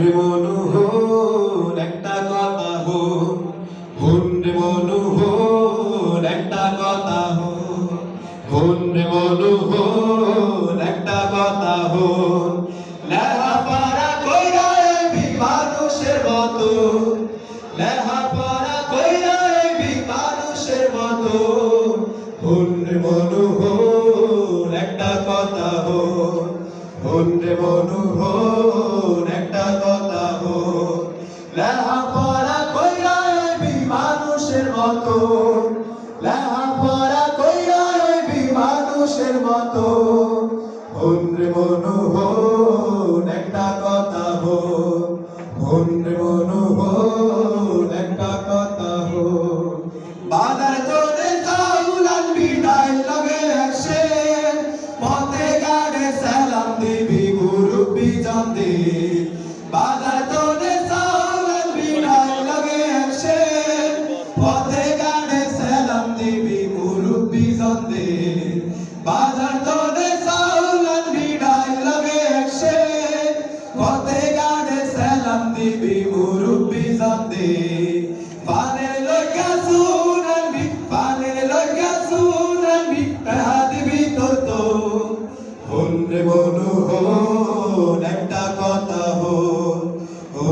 রে মনু হন একটা কথা হন হন রে মনু হন একটা কথা হন হন রে মনু হন একটা কথা হন। লেহাপড়া কইরা মানুষের মতো, লেহাপড়া কইরা এবি মানুষের মতো হন রে মনু একটা কথা হন হন রে মনু হন মতো লেহাপড়া কইরা এবি মানুষের মতো হন রে মনু হন একটা কথা হন হন রে মনু হন একটা কথা হন বাজার তোরে চাউল আনবি লগে একসে পথে গাড়ে সালাম দিবি মুরব্বি জানদে বাজার তোরে চাউল লগে একসে পথে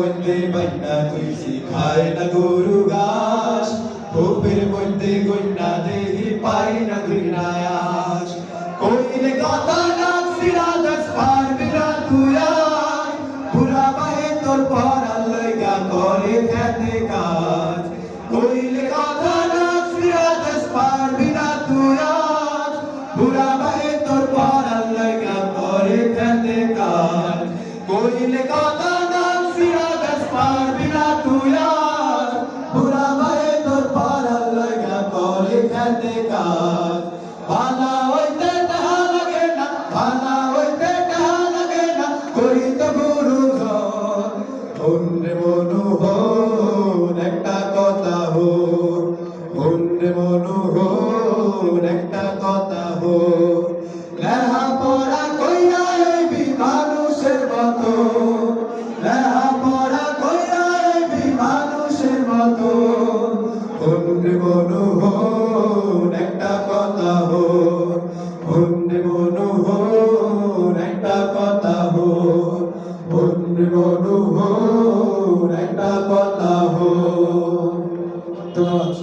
মধ্যে বাইনা থইছে খায় না গরু ঘাস খোপের মধ্যে কন্যা দেহি পায় না আস কইলে কথা না সিরাদাস পারবি না তুই আর। পুরা বাহে তোর পরার লইগা করে ফেতে কাজ কইলে কথা না সিরাদাস পারবি না তুই আর। পুরা বাহে তোর পরার লইগা করে ফেতে কাজ কইলে কথা কথা হন হন্ডে মনু হন একটা কথা হন হন্ডে মনু একটা কথা হন ধন্যবাদ।